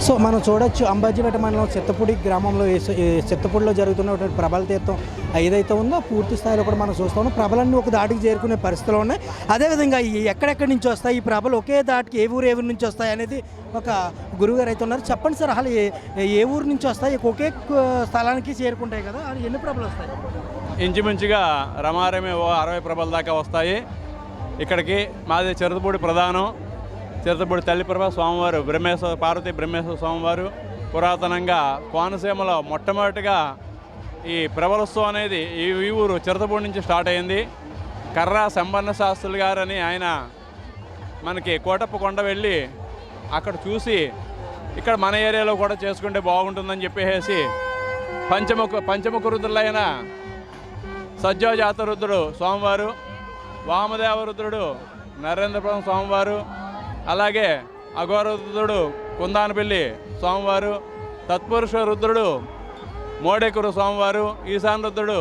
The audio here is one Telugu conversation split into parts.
సో మనం చూడొచ్చు అంబాజీపేట మండలం చెత్తపూడి గ్రామంలో ఏస- చెత్తపూడిలో జరుగుతున్నటువంటి ప్రభల తీర్థం ఏదైతే ఉందో పూర్తి స్థాయిలో కూడా మనం చూస్తాము ఉన్నాం. ప్రభలన్నీ ఒక దాటికి చేరుకునే పరిస్థితులు ఉన్నాయి. అదేవిధంగా ఎక్కడెక్కడి నుంచి వస్తాయి? ఈ ప్రభలు ఒకే దాటికి ఏ ఊరు ఏ ఊరు నుంచి వస్తాయి అనేది ఒక గురువుగారు అయితే ఉన్నారు. చెప్పండి సార్ అసలు ఏ ఏ ఊరు నుంచి వస్తాయి? ఒకే స్థలానికి చేరుకుంటాయి కదా అది ఎన్ని ప్రభలు వస్తాయి? ఇంచుమించుగా రమారమే ఓ అరవై ప్రభల దాకా వస్తాయి. ఇక్కడికి మాది చిరతపూడి ప్రధానం. చిరతపూడి తల్లిప్రభ స్వామివారు బ్రహ్మేశ్వర పార్వతి బ్రహ్మేశ్వర స్వామివారు పురాతనంగా కోనసీమలో మొట్టమొదటిగా ఈ ప్రబలోత్సవం అనేది ఈ ఊరు చిరతపూడి నుంచి స్టార్ట్ అయింది. కర్రా సంబన్న శాస్త్రులు గారని ఆయన మనకి కోటప్ప కొండ వెళ్ళి అక్కడ చూసి ఇక్కడ మన ఏరియాలో కూడా చేసుకుంటే బాగుంటుందని చెప్పేసి పంచముఖ పంచముఖ రుద్రులైన సజ్జోజాత రుద్రుడు స్వామివారు వామదేవ రుద్రుడు నరేంద్రపురం స్వామివారు అలాగే అఘోర రుద్రుడు కుందానపల్లి స్వామివారు తత్పురుష రుద్రుడు మోడేకురు స్వామివారు ఈశాన్ రుద్రుడు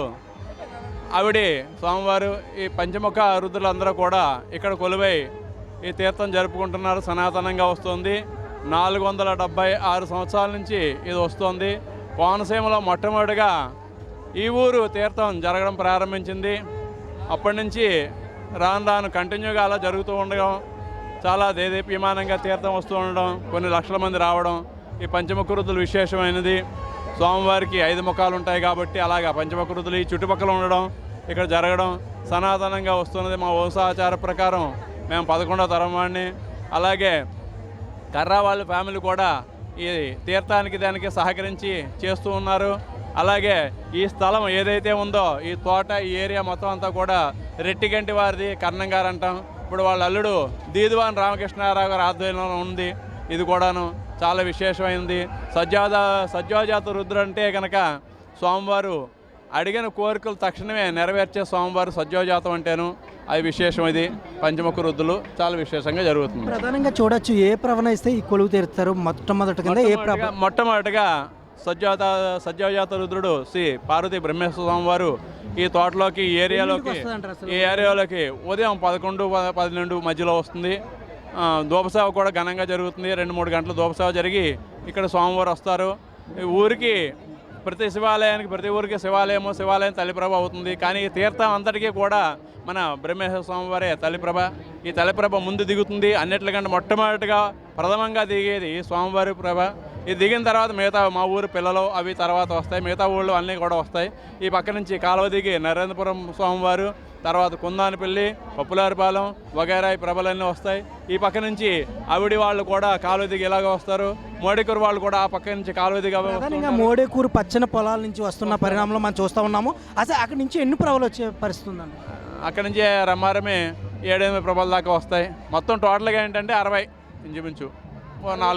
ఆవిడి స్వామివారు ఈ పంచముఖ రుద్రులందరూ కూడా ఇక్కడ కొలువై ఈ తీర్థం జరుపుకుంటున్నారు. సనాతనంగా వస్తుంది. నాలుగు వందల డెబ్బై ఆరు సంవత్సరాల నుంచి ఇది వస్తుంది. కోనసీమలో మొట్టమొదటిగా ఈ ఊరు తీర్థం జరగడం ప్రారంభించింది. అప్పటి నుంచి రాను రాను కంటిన్యూగా అలా జరుగుతూ ఉండడం చాలా దేదీప్యమానంగా తీర్థం వస్తూ ఉండడం కొన్ని లక్షల మంది రావడం ఈ పంచమకృతులు విశేషమైనది. స్వామివారికి ఐదు ముఖాలు ఉంటాయి కాబట్టి అలాగా పంచమకృతులు ఈ చుట్టుపక్కల ఉండడం ఇక్కడ జరగడం సనాతనంగా వస్తున్నది మా వంశాచార ప్రకారం. మేము పదకొండో తరం వాడిని. అలాగే కర్రా వాళ్ళ ఫ్యామిలీ కూడా ఈ తీర్థానికి దానికి సహకరించి చేస్తూ ఉన్నారు. అలాగే ఈ స్థలం ఏదైతే ఉందో ఈ తోట ఈ ఏరియా మొత్తం అంతా కూడా రెట్టిగంటి వారిది కర్ణంగారు అంటాం ఇప్పుడు వాళ్ళ అల్లుడు దీదువాన్ రామకృష్ణారావు గారి ఆధ్వర్యంలో ఉంది. ఇది కూడాను చాలా విశేషమైంది. సజ్జాద సజ్జోజాత రుద్ర అంటే కనుక స్వామివారు అడిగిన కోరికలు తక్షణమే నెరవేర్చే స్వామివారు సజ్జోజాతం అంటేను అది విశేషం ఇది. పంచముఖ రుద్దులు చాలా విశేషంగా జరుగుతుంది. ప్రధానంగా చూడొచ్చు ఏ ప్రభన ఇస్తే ఈ కొలువు తీరుతారు. ఏ మొట్టమొదటిగా- మొట్టమొదటిగా సజ్జాత సజ్జాజాత రుద్రుడు శ్రీ పార్వతీ బ్రహ్మేశ్వర స్వామి వారు ఈ తోటలోకి ఈ ఏరియాలోకి? ఈ ఏరియాలోకి ఉదయం పదకొండు పన్నెండు మధ్యలో వస్తుంది. ఆ, ధూపసేవ కూడా ఘనంగా జరుగుతుంది. రెండు మూడు గంటలు ధూపసేవ జరిగి ఇక్కడ స్వామివారు వస్తారు. ఈ ఊరికి ప్రతి శివాలయానికి ప్రతి ఊరికి శివాలయము శివాలయం తల్లిప్రభ అవుతుంది. కానీ ఈ తీర్థం అంతటికీ కూడా మన బ్రహ్మేశ్వర స్వామి వారే తల్లిప్రభ. ఈ తల్లిప్రభ ముందు దిగుతుంది. అన్నిటికంటే మొట్టమొదటిగా ప్రథమంగా దిగేది ఈ స్వామివారి ప్రభ. ఇది దిగిన తర్వాత మిగతా మా ఊరు పిల్లలు అవి తర్వాత వస్తాయి. మిగతా ఊళ్ళు అన్నీ కూడా వస్తాయి. ఈ పక్క నుంచి కాలువ దిగి నరేంద్రపురం స్వామివారు తర్వాత కుందానపల్లి పప్పులారిపాలెం వగైరా ఈ ప్రభలన్నీ వస్తాయి. ఈ పక్క నుంచి ఆవిడి వాళ్ళు కూడా కాలువ దిగి ఇలాగ వస్తారు. మోడికూరు వాళ్ళు కూడా ఆ పక్క నుంచి కాలువ దిగి. మోడేకూరు పచ్చని పొలాల నుంచి వస్తున్న పరిణామంలో మనం చూస్తూ ఉన్నాము. అసలు అక్కడి నుంచి ఎన్ని ప్రభలు వచ్చే పరిస్థితి ఉందండి? అక్కడి నుంచి రమ్మారమే ఏడెనిమిది ప్రభల దాకా వస్తాయి. మొత్తం టోటల్గా ఏంటంటే అరవై ఇంచుమించు. నాలుగు